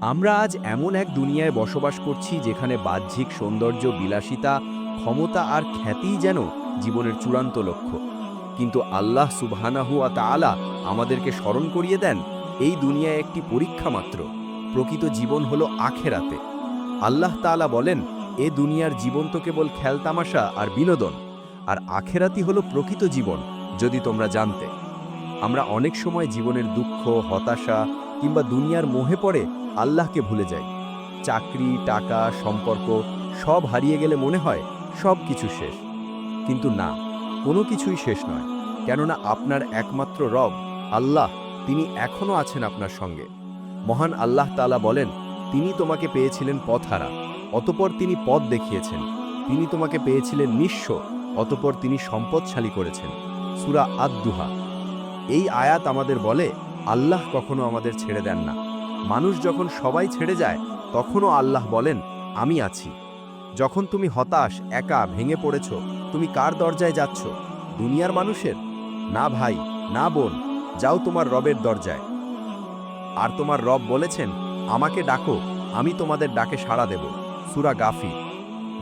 আমরা আজ এমন এক দুনিয়ায় বসবাস করছি যেখানে বাহ্যিক সৌন্দর্য বিলাসিতা, ক্ষমতা আর খ্যাতিই যেন জীবনের চূড়ান্ত লক্ষ্য। কিন্তু আল্লাহ সুবহানাহু আ তাআলা আমাদেরকে স্মরণ করিয়ে দেন, এই দুনিয়ায় একটি পরীক্ষা মাত্র, প্রকৃত জীবন হলো আখেরাতে। আল্লাহ তাআলা বলেন, এ দুনিয়ার জীবন তো কেবল খেলতামাশা আর বিনোদন, আর আখেরাতি হলো প্রকৃত জীবন, যদি তোমরা জানতে। আমরা অনেক সময় জীবনের দুঃখ, হতাশা কিংবা দুনিয়ার মোহে পড়ে আল্লাহকে ভুলে যাই চাকরি, টাকা, সম্পর্ক সব হারিয়ে গেলে মনে হয় সব কিছু শেষ। কিন্তু না, কোনো কিছুই শেষ নয়। কেননা আপনার একমাত্র রব, আল্লাহ, তিনি এখনও আছেন আপনার সঙ্গে। মহান আল্লাহ তাআলা বলেন, তিনি তোমাকে পেয়েছিলেন পথহারা অতপর তিনি পথ দেখিয়েছেন। তিনি তোমাকে পেয়েছিলেন নিঃস্ব, অতপর তিনি সম্পদশালী করেছেন। সুরা আদ-দুহা। এই আয়াত আমাদের বলে, আল্লাহ কখনো আমাদের ছেড়ে দেন না। মানুষ যখন সবাই ছেড়ে যায়, তখনও আল্লাহ বলেন, আমি আছি। যখন তুমি হতাশ, একা, ভেঙে পড়েছ, তুমি কার দরজায় যাচ্ছ? দুনিয়ার মানুষের? না ভাই, না বোন, যাও তোমার রবের দরজায়। আর তোমার রব বলেছেন, আমাকে ডাকো, আমি তোমাদের ডাকে সাড়া দেব। সুরা গাফি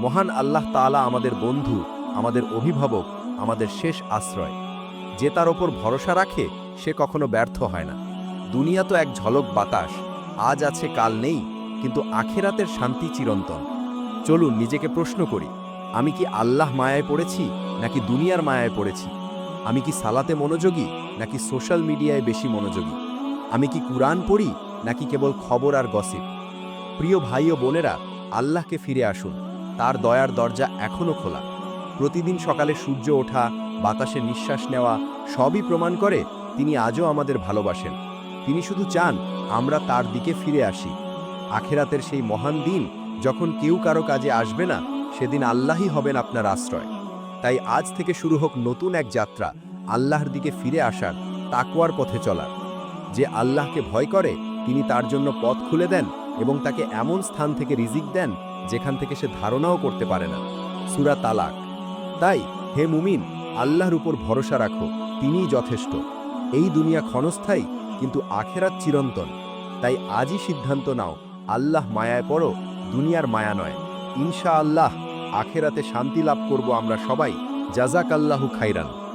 মহান আল্লাহ তাআলা আমাদের বন্ধু, আমাদের অভিভাবক, আমাদের শেষ আশ্রয়। যে তার ওপর ভরসা রাখে, সে কখনো ব্যর্থ হয় না। দুনিয়া তো এক ঝলক বাতাস, আজ আছে, কাল নেই, কিন্তু আখেরাতের শান্তি চিরন্তন। চলুন, নিজেকে প্রশ্ন করি, আমি কি আল্লাহ মায়ায় পড়েছি, নাকি দুনিয়ার মায়ায় পড়েছি? আমি কি সালাতে মনোযোগী, নাকি সোশ্যাল মিডিয়ায় বেশি মনোযোগী? আমি কি কুরআন পড়ি, নাকি কেবল খবর আর গসিপ? প্রিয় ভাই ও বোনেরা, আল্লাহকে ফিরে আসুন, তার দয়ার দরজা এখনও খোলা। প্রতিদিন সকালে সূর্য ওঠা, বাতাসে নিঃশ্বাস নেওয়া, সবই প্রমাণ করে তিনি আজও আমাদের ভালোবাসেন। তিনি শুধু চান, আমরা তার দিকে ফিরে আসি। আখেরাতের সেই মহান দিন, যখন কেউ কারও কাজে আসবে না, সেদিন আল্লাহই হবেন আপনার আশ্রয়। তাই আজ থেকে শুরু হোক নতুন এক যাত্রা, আল্লাহর দিকে ফিরে আসার তাকুয়ার পথে চলার। যে আল্লাহকে ভয় করে, তিনি তার জন্য পথ খুলে দেন এবং তাকে এমন স্থান থেকে রিজিক দেন, যেখান থেকে সে ধারণাও করতে পারে না। সুরা তালাক। তাই, হে মুমিন, আল্লাহর উপর ভরসা রাখো, তিনিই যথেষ্ট। এই দুনিয়া ক্ষণস্থায়ী কিন্তু আখেরাত চিরন্তন। তাই আজই সিদ্ধান্ত নাও, আল্লাহ মায়ায় পড়ো, দুনিয়ার মায়া নয়। ইনশা আল্লাহ আখেরাতে শান্তি লাভ করব আমরা সবাই। জাজাক আল্লাহু খাইরান।